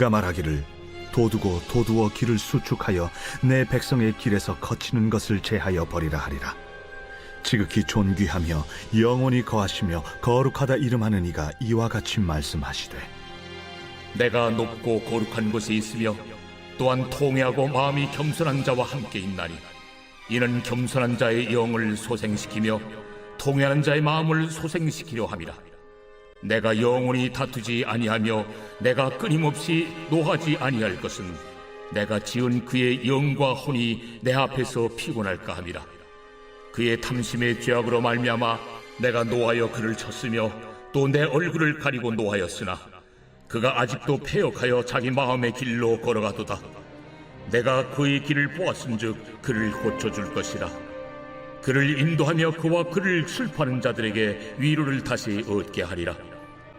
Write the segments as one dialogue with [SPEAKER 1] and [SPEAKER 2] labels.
[SPEAKER 1] 그가 말하기를 도두고 도두어 길을 수축하여 내 백성의 길에서 거치는 것을 제하여 버리라 하리라. 지극히 존귀하며 영원히 거하시며 거룩하다 이름하는 이가 이와 같이 말씀하시되
[SPEAKER 2] 내가 높고 거룩한 곳에 있으며 또한 통회하고 마음이 겸손한 자와 함께 있나니 이는 겸손한 자의 영을 소생시키며 통회하는 자의 마음을 소생시키려 함이라 내가 영원히 다투지 아니하며 내가 끊임없이 노하지 아니할 것은 내가 지은 그의 영과 혼이 내 앞에서 피곤할까 함이라. 그의 탐심의 죄악으로 말미암아 내가 노하여 그를 쳤으며 또 내 얼굴을 가리고 노하였으나 그가 아직도 패역하여 자기 마음의 길로 걸어가도다. 내가 그의 길을 보았은즉 그를 고쳐줄 것이라. 그를 인도하며 그와 그를 슬퍼하는 자들에게 위로를 다시 얻게 하리라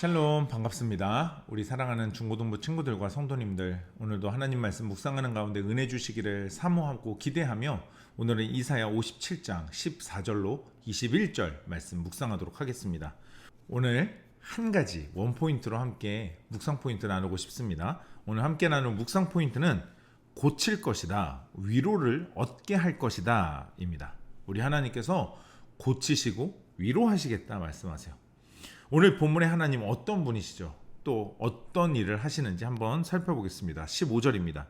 [SPEAKER 3] 샬롬 반갑습니다. 우리 사랑하는 중고등부 친구들과 성도님들 오늘도 하나님 말씀 묵상하는 가운데 은혜 주시기를 사모하고 기대하며 오늘은 이사야 57장 14절로 21절 말씀 묵상하도록 하겠습니다. 오늘 한 가지 원 포인트로 함께 묵상 포인트 나누고 싶습니다. 오늘 함께 나눌 묵상 포인트는 고칠 것이다. 위로를 얻게 할 것이다입니다. 우리 하나님께서 고치시고 위로하시겠다 말씀하세요. 오늘 본문의 하나님 어떤 분이시죠? 또 어떤 일을 하시는지 한번 살펴보겠습니다. 15절입니다.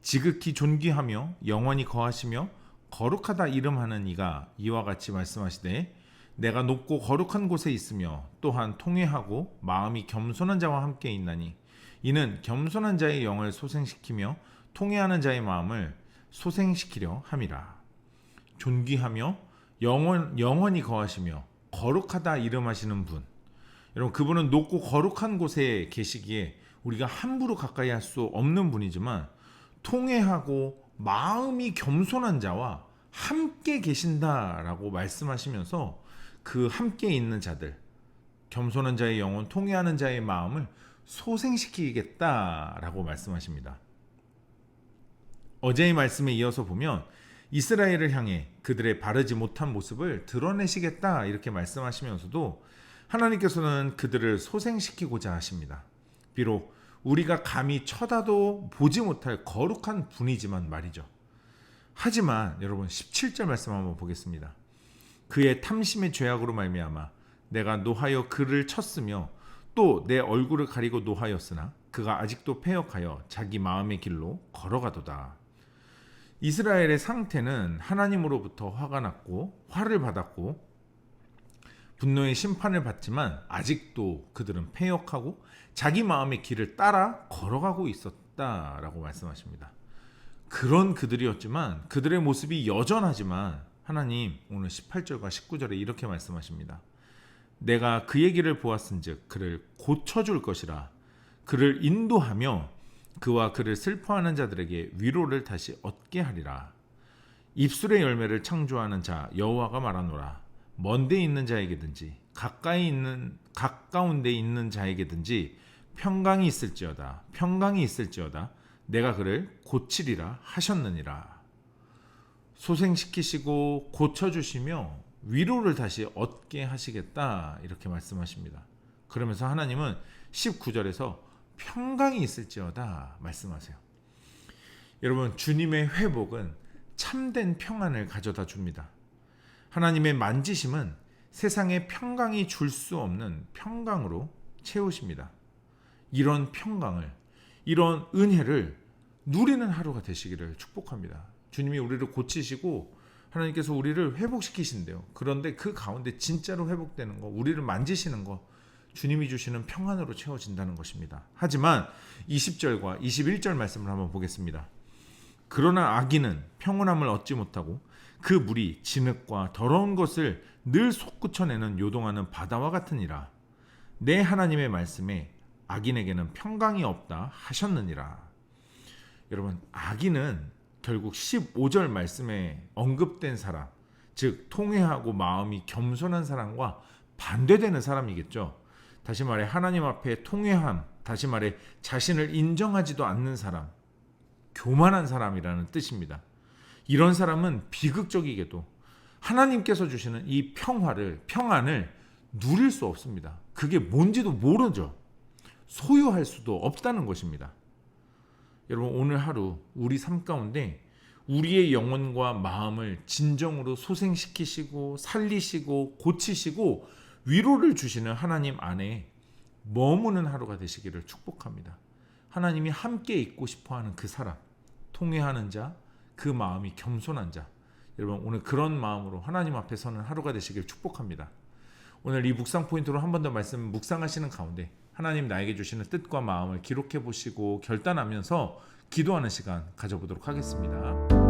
[SPEAKER 3] 지극히 존귀하며 영원히 거하시며 거룩하다 이름하는 이가 이와 같이 말씀하시되 내가 높고 거룩한 곳에 있으며 또한 통회하고 마음이 겸손한 자와 함께 있나니 이는 겸손한 자의 영을 소생시키며 통회하는 자의 마음을 소생시키려 함이라. 존귀하며 영원 영원히 거하시며 거룩하다 이름하시는 분. 여러분 그분은 높고 거룩한 곳에 계시기에 우리가 함부로 가까이 할 수 없는 분이지만 통회하고 마음이 겸손한 자와 함께 계신다라고 말씀하시면서 그 함께 있는 자들 겸손한 자의 영혼 통회하는 자의 마음을 소생시키겠다라고 말씀하십니다. 어제의 말씀에 이어서 보면 이스라엘을 향해 그들의 바르지 못한 모습을 드러내시겠다 이렇게 말씀하시면서도 하나님께서는 그들을 소생시키고자 하십니다. 비록 우리가 감히 쳐다도 보지 못할 거룩한 분이지만 말이죠. 하지만 여러분 17절 말씀 한번 보겠습니다. 그의 탐심의 죄악으로 말미암아 내가 노하여 그를 쳤으며 또 내 얼굴을 가리고 노하였으나 그가 아직도 패역하여 자기 마음의 길로 걸어가도다. 이스라엘의 상태는 하나님으로부터 화가 났고 화를 받았고 분노의 심판을 받지만 아직도 그들은 패역하고 자기 마음의 길을 따라 걸어가고 있었다라고 말씀하십니다. 그런 그들이었지만 그들의 모습이 여전하지만 하나님 오늘 18절과 19절에 이렇게 말씀하십니다. 내가 그의 길을 보았은즉 그를 고쳐 줄 것이라 그를 인도하며 그와 그를 슬퍼하는 자들에게 위로를 다시 얻게 하리라. 입술의 열매를 창조하는 자 여호와가 말하노라. 먼데 있는 자에게든지 가까이 있는 가까운 데 있는 자에게든지 평강이 있을지어다. 평강이 있을지어다. 내가 그를 고치리라 하셨느니라. 소생시키시고 고쳐 주시며 위로를 다시 얻게 하시겠다. 이렇게 말씀하십니다. 그러면서 하나님은 19절에서 평강이 있을지어다 말씀하세요. 여러분, 주님의 회복은 참된 평안을 가져다 줍니다. 하나님의 만지심은 세상에 평강이 줄 수 없는 평강으로 채우십니다. 이런 평강을, 이런 은혜를 누리는 하루가 되시기를 축복합니다. 주님이 우리를 고치시고 하나님께서 우리를 회복시키신대요. 그런데 그 가운데 진짜로 회복되는 거, 우리를 만지시는 거, 주님이 주시는 평안으로 채워진다는 것입니다. 하지만 20절과 21절 말씀을 한번 보겠습니다. 그러나 악인은 평온함을 얻지 못하고 그 물이 진흙과 더러운 것을 늘 솟구쳐내는 요동하는 바다와 같으니라. 내 하나님의 말씀에 악인에게는 평강이 없다 하셨느니라. 여러분 악인은 결국 15절 말씀에 언급된 사람, 즉 통회하고 마음이 겸손한 사람과 반대되는 사람이겠죠. 다시 말해 하나님 앞에 통회함, 다시 말해 자신을 인정하지도 않는 사람, 교만한 사람이라는 뜻입니다. 이런 사람은 비극적이게도 하나님께서 주시는 이 평화를 평안을 누릴 수 없습니다. 그게 뭔지도 모르죠. 소유할 수도 없다는 것입니다. 여러분 오늘 하루 우리 삶 가운데 우리의 영혼과 마음을 진정으로 소생시키시고 살리시고 고치시고 위로를 주시는 하나님 안에 머무는 하루가 되시기를 축복합니다. 하나님이 함께 있고 싶어 하는 그 사람, 통회하는 자, 그 마음이 겸손한 자. 여러분 오늘 그런 마음으로 하나님 앞에 서는 하루가 되시길 축복합니다. 오늘 이 묵상 포인트로 한 번 더 말씀 묵상하시는 가운데 하나님 나에게 주시는 뜻과 마음을 기록해 보시고 결단하면서 기도하는 시간 가져보도록 하겠습니다.